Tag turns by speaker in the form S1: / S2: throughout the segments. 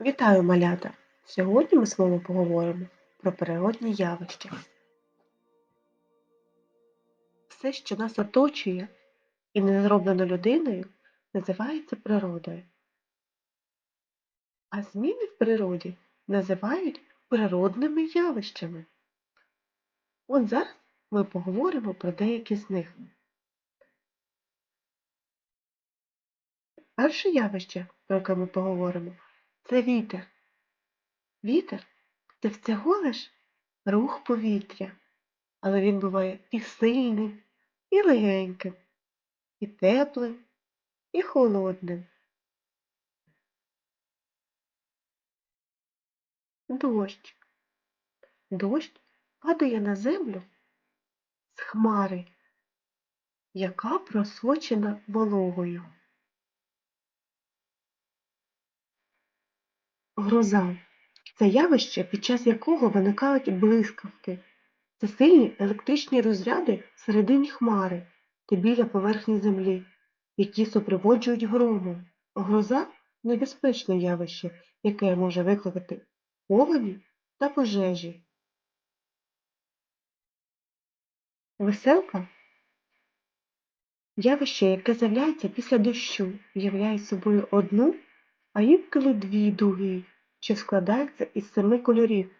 S1: Вітаю, малята! Сьогодні ми з вами поговоримо про природні явища. Все, що нас оточує і не зроблено людиною, називається природою. А зміни в природі називають природними явищами. От зараз ми поговоримо про деякі з них. Перше явище, про яке ми поговоримо, це вітер. Вітер це всього лиш рух повітря, але він буває і сильним, і легеньким, і теплим, і холодним. Дощ. Дощ падає на землю з хмари, яка просочена вологою. Гроза це явище, під час якого виникають блискавки. Це сильні електричні розряди всередині хмари та біля поверхні землі, які супроводжують грому. Гроза небезпечне явище, яке може викликати повені та пожежі. Веселка явище, яке з'являється після дощу, являє собою одну, інколи дві дуги, що складаються із семи кольорів.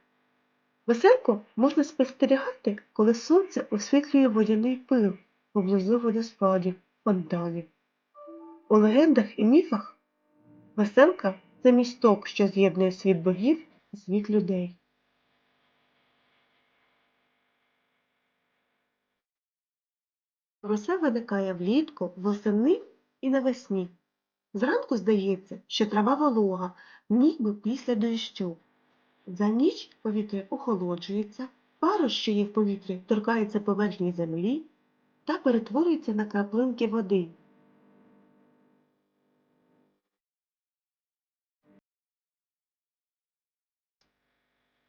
S1: Веселку можна спостерігати, коли сонце освітлює водяний пил поблизу водоспадів, фонтанів. У легендах і міфах веселка це місток, що з'єднує світ богів і світ людей. Роса виникає влітку, восени і навесні. Зранку здається, що трава волога, ніби після дощу. За ніч повітря охолоджується, пара, що є в повітрі, торкається поверхні землі та перетворюється на краплинки води.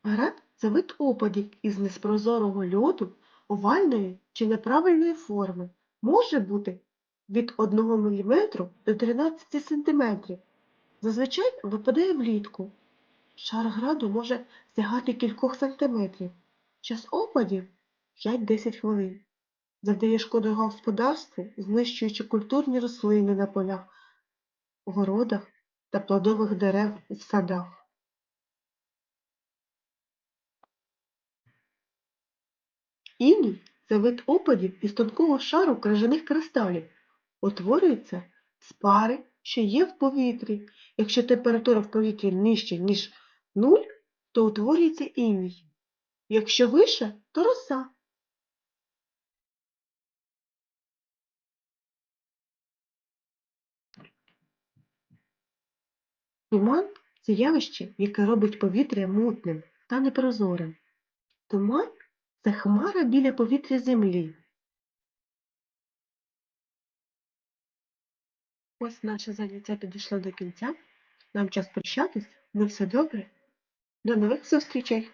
S1: Град це вид опадів із неспрозорого льоду овальної чи неправильної форми. Може бути від 1 мм до 13 см. Зазвичай випадає влітку. Шар граду може сягати кількох сантиметрів. Час опадів 5-10 хвилин. Завдає шкоди господарству, знищуючи культурні рослини на полях, городах та плодових дерев в садах. Іній це вид опадів із тонкого шару крижаних кристалів. Утворюється з пари, що є в повітрі. Якщо температура в повітрі нижча, ніж 0, то утворюється іній. Якщо вище, то роса. Туман це явище, яке робить повітря мутним та непрозорим. Туман це хмара біля повітря землі. Ось наше заняття підійшло до кінця. Нам час прощатись. На все добре. До нових зустрічей!